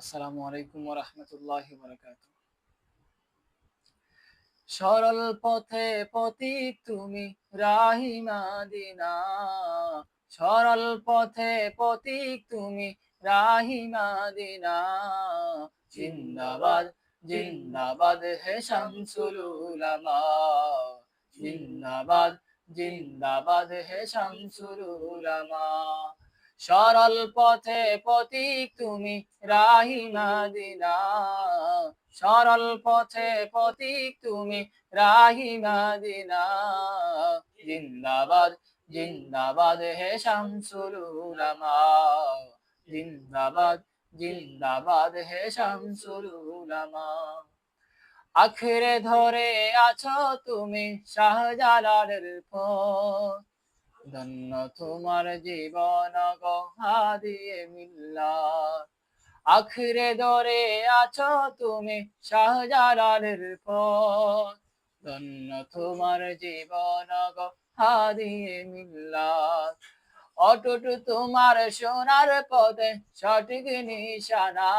আসসালামু আলাইকুম রহমতুল্লাহ বরকাত সরল পথে পথিক তুমি রাহিমা দিনা। সরল পথে পথিক তুমি রাহিমা দিনা। জিন্দাবাদ জিন্দাবাদ হে শামসুল উলামা। জিন্দাবাদ জিন্দাবাদ হে শামসুল উলামা। সরল পথে পথিক তুমি রাহিমা দিনা সরল পথে পথিক তুমি রাহিমা দিনা জিন্দাবাদ জিন্দাবাদ হে শামসুল উলামা। জিন্দাবাদ জিন্দাবাদ হে শামসুল উলামা। আখরে ধরে আছো তুমি শাহজালালের পথ। ধন্য তোমার জীবন গহা দিয়ে মিল্লা। আখরে ধরে আছো তুমি শাহজালালের পথ। ধন্য তোমার জীবন গহাদিয়ে মিল্লা। অটুট তোমার সোনার পদে সঠিক নিশানা।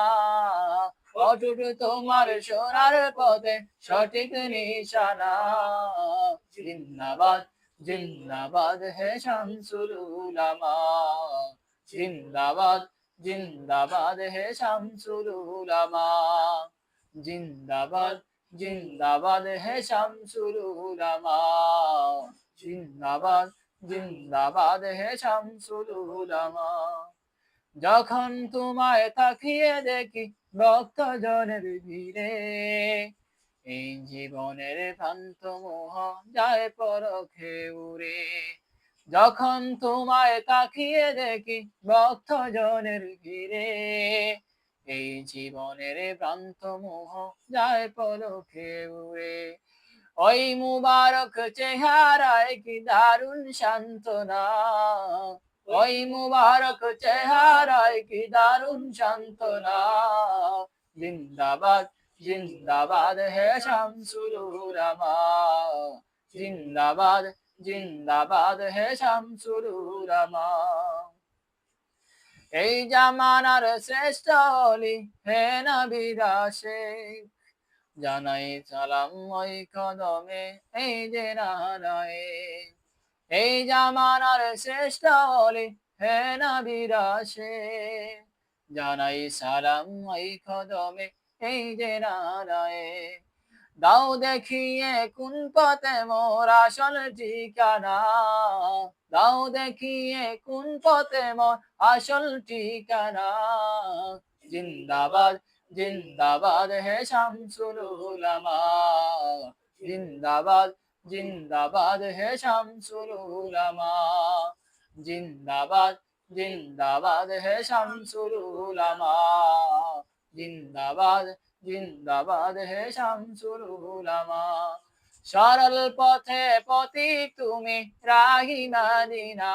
অটুট তোমার সোনার পদে সঠিক নিশানা। জিন্দাবাদ। জিন্দাবাদ হে শামসুল জিন্দাবাদ জিন্দাবাদ হে শামসুল জিন্দাবাদ জিন্দাবাদ হে শামসুল জিন্দাবাদ জিন্দাবাদ হে শামসুল উলামা যখন তোমায় তাকিয়ে দেখি ভক্ত জনের ভিড়ে এই জীবনের ভ্রান্ত মোহ যায় পরখে উড়ে। যখন তোমায় তাকিয়ে দেখি ভক্ত জনের ভিড়ে এই জীবনের ভ্রান্ত মোহ যায় পরখে উড়ে। ওই মুবারক চেহারায় কি দারুণ সান্ত্বনা? ওই মুবারক চেহারায় কি দারুণ সান্ত্বনা? জিন্দাবাদ জিন্দাবাদ হে শামসুল উলামা জিন্দাবাদ জিন্দাবাদ হে শামসুল উলামা এই জামানার শ্রেষ্ঠ অলি হে নবীরা শেখ জানাই সালাম ওই কদমে, এই যে নারায়। এই জামানার শ্রেষ্ঠ অলি হে নবীরা শেখ জানাই সালাম ওই কদমে এই যে নারায়। দাও দেখিয়ে কোন পথে মোর আসল ঠিকানা। দাও দেখিয়ে কোন পথে মোর আসল ঠিকানা। জিন্দাবাদ জিন্দাবাদ হে শামসুল উলামা জিন্দাবাদ জিন্দাবাদ হে শামসুল উলামা জিন্দাবাদ জিন্দাবাদ হে শামসুল উলামা জিন্দাবাদ জিন্দাবাদ হে শামসুল উলামা। সরল পথে পথিক তুমি রাহি মাদিনা।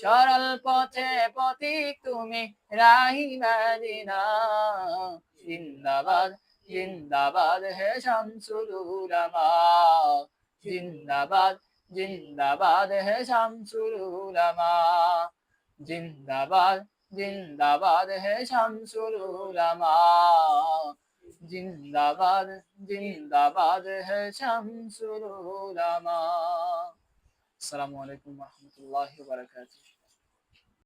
সরল পথে পথিক তুমি রাহি মাদিনা। জিন্দাবাদ জিন্দাবাদ হে শামসুল উলামা। জিন্দাবাদ জিন্দাবাদ হে শামসুল উলামা। জিন্দাবাদ জিন্দাবাদ হে শামসুল জিন্দাবাদ জিন্দাবাদ হে শামসুল আসসালামু আলাইকুম রাহমাতুল্লাহি বারাকাতুহু।